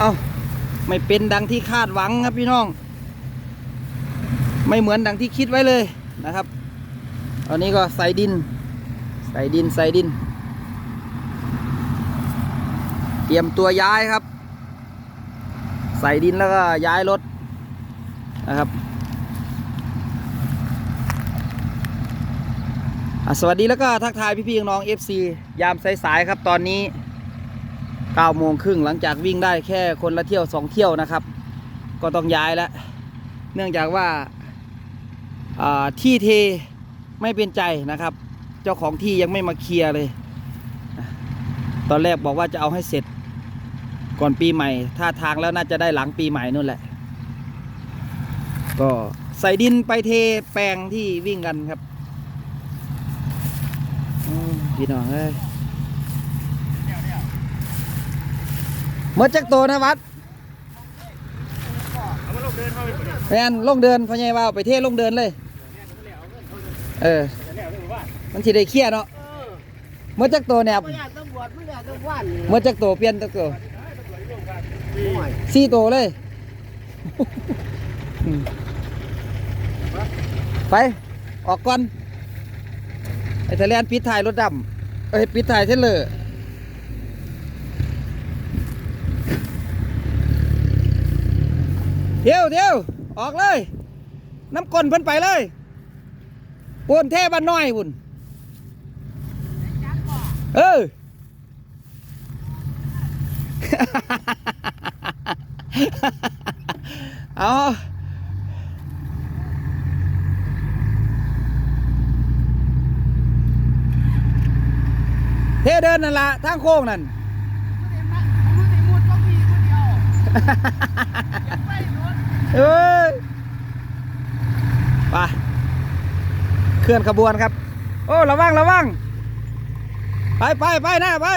เอาไม่เป็นดังที่คาดหวังครับพี่น้อง ไม่เหมือนดังที่คิดไว้เลยนะครับตอนนี้ก็ใส่ดิน ใส่ดินใส่ดิน เตรียมตัวย้ายครับ ใส่ดินแล้วก็ย้ายรถนะครับสวัสดีแล้วก็ทักทายพี่ๆน้อง FC ยามสายๆครับตอนนี้ 9โมงครึ่งหลังจากวิ่งได้แค่คนละเที่ยว 2 เที่ยวนะครับ ก็ต้องย้ายแล้วเนื่องจากว่าาที่เทไม่เป็นใจนะครับ เจ้าของที่ยังไม่มาเคลียร์เลย ตอนแรกบอกว่าจะเอาให้เสร็จก่อนปีใหม่ท่าทางแล้วน่าจะได้หลังปีใหม่นู่นแหละ ก็ใส่ดินไปเทแปลงที่วิ่งกันครับพี่น้องเอ้ย เมื่อจักโตนะวัดเอามาลงเดินเข้าไปก่อนดิแมนลงเดินพ่อใหญ่ว่าไปเทลงเดินเลย เออจะแล้วเรื่องว่ามันสิได้เคลียร์เนาะเมื่อจักโตเนี่ยไม่อยากตำรวจไม่อยากตำรวจนี่เมื่อจักโตเปลี่ยนจักโตห่วยสี่โตเลยไป ออกก่อนไอ้ทะเลนปิดถ่ายรถดำเอ้ยปิดถ่ายเทเลอร์ เที่ยวเที่ยวออกเลย น้ำก้นเพิ่นไปเลยปูนเทบ้านน้อยบุญเออเอาเทเดินนั่นละทางโค้งนั่น เอ้ยไปเคลื่อนขบวนครับ โอ้ระวังระวังไปไปไปหน้าไป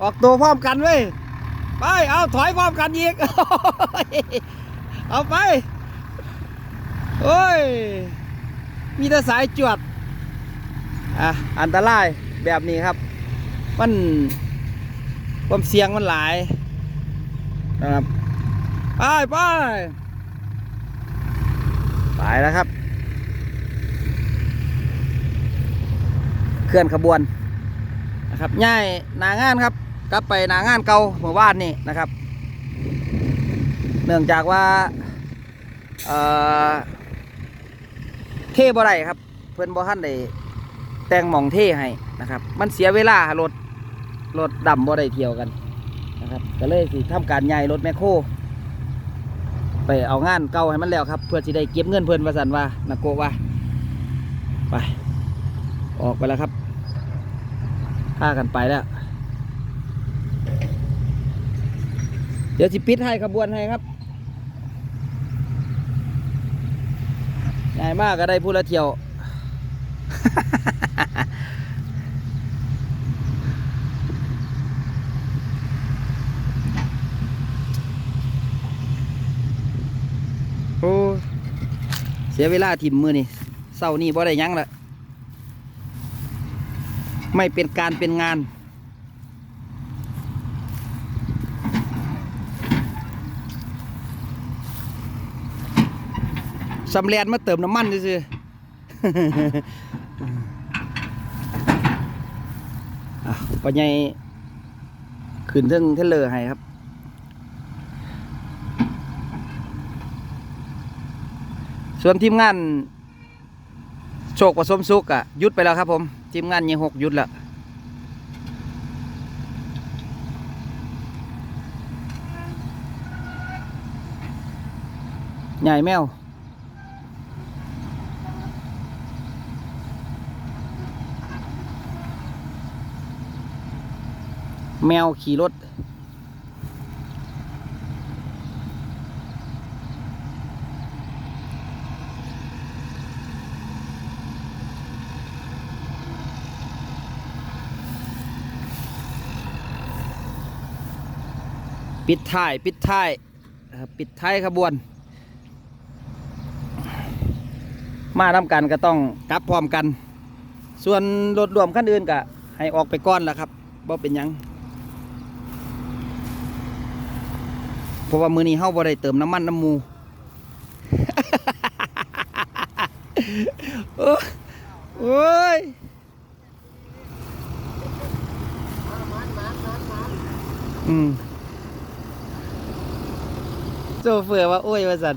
ออกตัวพร้อมกันเว้ยไป เอาถอยพร้อมกันอีก เอาไป โอ้ย มีแต่สายจวด อะ อันตรายแบบนี้ครับ มันความเสี่ยงมันหลาย นะครับ ไปไปไปแล้วครับ เคลื่อนขบวนนะครับย่ายนางานครับ กลับไปนางานเก่าเมื่อวานนี่นะครับ เนื่องจากว่าเอ่อเท่บ่ได้ครับ เพื่อนบ่ทันได้แต่งหมองเท่ให้นะครับ มันเสียเวลารถรถดำบ่ได้เที่ยวกัน นะครับก็เลยสิทำการย้ายรถแมคโครไปเอางานเก่าให้มันแล้วครับ เพื่อสิได้เก็บเงินเพื่อนว่าสันว่านักโกว่าไป ออกไปแล้วครับพากันไปแล้ว เดี๋ยวสิปิดให้ขบวนให้ครับง่ายมากก็ได้ผู้ละเที่ยว สียเวลาทิมมือนี่เศร้านี่บ่ได้ยั้งละไม่เป็นการเป็นงาน สำเร็จมาเติมน้ำมันซื่อปัญญายขึ้นเทิงเทเลอร์ให้ครับ ส่วนทีมงานโชคผสมสุกอะหยุดไปแล้วครับผม ทีมงานยังหกหยุดแล้วใหญ่แมวแมวขี่รถ ปิดท้าย ปิดท้ายปิดท้ายขบวน มาทำกันก็ต้องกลับพร้อมกัน ส่วนรถรวมขั้นอื่นก็ให้ออกไปก่อนแล้วครับบ่เป็นยังเพราะว่ามือนี้เฮาบ่ได้เติมน้ำมันน้ำมูโอ้ยอืม โซเฟอร์ว่าโอ้ยว่าสัน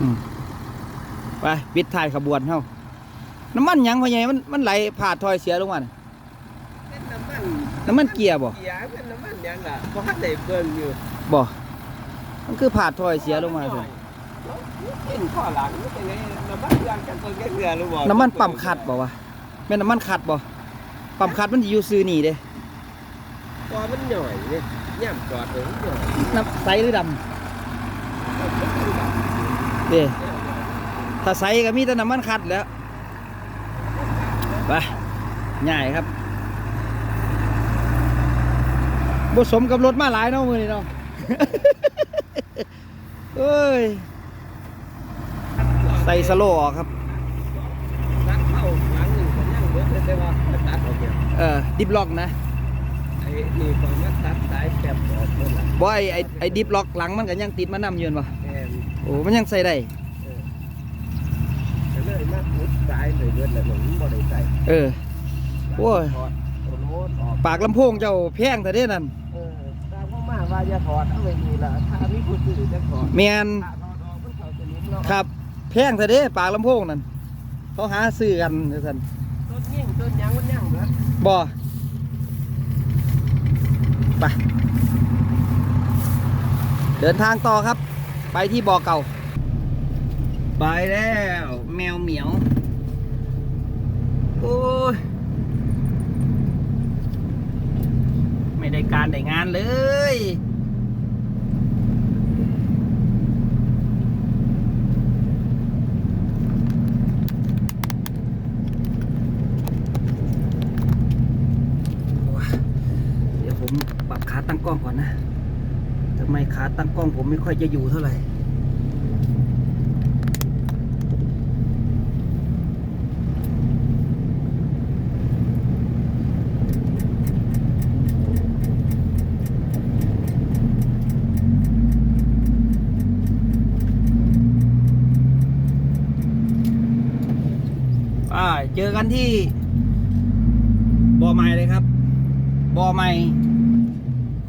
อืมไปปิดท้ายขบวนเฮาน้ำมันหยังพ่อใหญ่มันมันไหลผ่าดถอยเสียลงมาน่ะเป็นน้ำมันน้ำมันเกียร์บ่เกียร์เป็นน้ำมันหยังล่ะบ่ทันได้เบิ่งอยู่บ่มันคือผ่าดถอยเสียลงมาสิเป็นข้อหลังมันเป็นไงน้ำมันเครื่องกันเบิ่งแค่เรือรู้บ่น้ำมันปั๊มขัดบ่วะ แม่นน้ำมันขัดบ่ปั๊มขัดมันสิอยู่ซื้อนี่เด้ตอนมันหน่อยเนี่ยย่ำจอดเลยมันหน่อยน้ำใสหรือดำเด้ถ้าใสก็มีแต่น้ำมันขัดแหล้วไปง่ายครับบ่สมกับรถมาหลายเนาะมื้อนี้เนาะเอ้ย ใส่สโลว์ออกครับ ตัดเข้าหลังหนึ่งก็ยังเบิดเลยแต่ ว่าตัดออกเนี่ยเออดิบล็อกนะไอ้นี่ตอนมันตัดสายแคบออกหมดละบ่ไอไอไอดิบล็อกหลังมันก็ยังติดมานำอยู่นั่นบ่แม่นโอ้มันยังใส่ได้ก็เลยมาพุดสายเลยเบิดแล้วหนูบ่ได้ใส่เออ โอ้ย ถอดโอ้โหออกปากลำโพงเจ้าแพงแต่เด้นั่นเออตามพ่อมาว่าอย่าถอดเอาไว้นี่ล่ะถ้ามีผู้ซื้อจะถอดแมนถ้าถอดออกมันเข้าสนิมเนาะครับแพงแต่เด้ปากลำโพงนั่นเขาหาซื้อกันจังซั่นต้น ยิ่งต้นยังมันยังเบิดบ่ไปเดินทางต่อครับ ไปที่บ่อเก่า ไปแล้ว แมวเหมียว โอ้ย ไม่ได้การได้งานเลย เดี๋ยวผมปรับขาตั้ง กล้องก่อนนะทำไมขาตั้งกล้องผมไม่ค่อยจะอยู่เท่าไหร่เจอกันที่บ่อใหม่เลยครับบ่อใหม่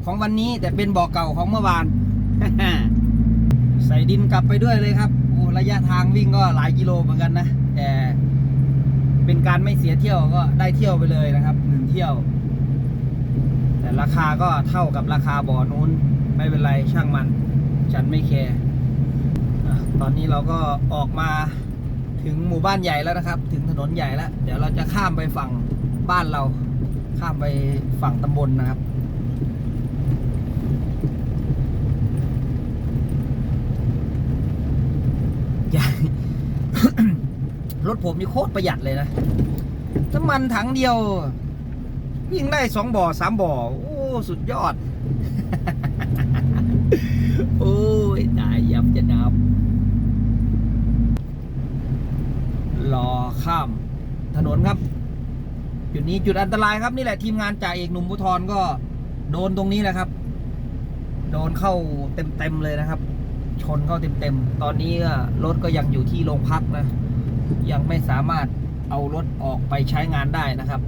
ของวันนี้ แต่เป็นบ่อเก่าของเมื่อวาน ใส่ดินกลับไปด้วยเลยครับโอ้ระยะทางวิ่งก็หลายกิโลเหมือนกันนะ แต่เป็นการไม่เสียเที่ยวก็ได้เที่ยวไปเลยนะครับหนึ่งเที่ยว แต่ราคาก็เท่ากับราคาบ่อนู้น ไม่เป็นไรช่างมัน ฉันไม่แคร์ตอนนี้เราก็ออกมาถึงหมู่บ้านใหญ่แล้วนะครับ ถึงถนนใหญ่แล้ว เดี๋ยวเราจะข้ามไปฝั่งบ้านเรา ข้ามไปฝั่งตำบลนะครับ ใหญ่ รถผมนี่โคตรประหยัดเลยนะน้ำมันถังเดียว วิ่งได้สองบ่อสามบ่อ โอ้ สุดยอด โอ้ยตายยับจะนับรอข้ามถนนครับ จุดนี้จุดอันตรายครับนี่แหละทีมงานจ่าเอกหนุ่มพุทรก็โดนตรงนี้แหละครับ โดนเข้าเต็มๆเลยนะครับ ชนเข้าเต็มๆตอนนี้รถก็ยังอยู่ที่โรงพักนะ ยังไม่สามารถเอารถออกไปใช้งานได้นะครับ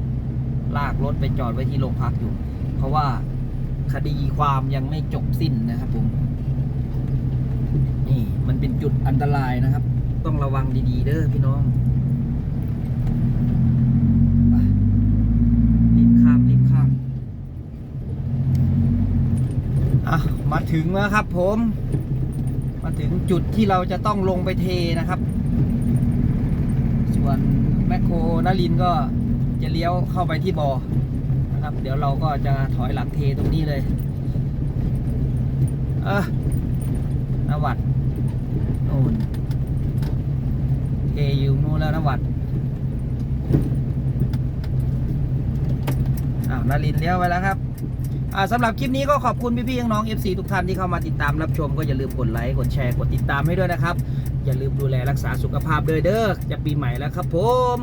ลากรถไปจอดไว้ที่โรงพักอยู่ เพราะว่าคดีความยังไม่จบสิ้นนะครับผมนี่มันเป็นจุดอันตรายนะครับ ต้องระวังดีๆ เด้อพี่น้องรีบข้ามรีบข้ามอะมาถึงแล้วครับผม มาถึงจุดที่เราจะต้องลงไปเทนะครับ ส่วนแมคโครนลินก็จะเลี้ยวเข้าไปที่บอ่อนะครับ เดี๋ยวเราก็จะถอยหลังเทตรงนี้เลยเออนวัดโน่นเทอยู่นู่นแล้วนวัดอ้าวนารินเลี้ยวไปแล้วครับอ่าสำหรับคลิปนี้ก็ขอบคุณพี่ๆน้องๆ FC ทุกท่านที่เข้ามาติดตามรับชมก็อย่าลืมกดไลค์กดแชร์กดติดตามให้ด้วยนะครับ อย่าลืมดูแลรักษาสุขภาพด้วยเด้อจะปีใหม่แล้วครับผม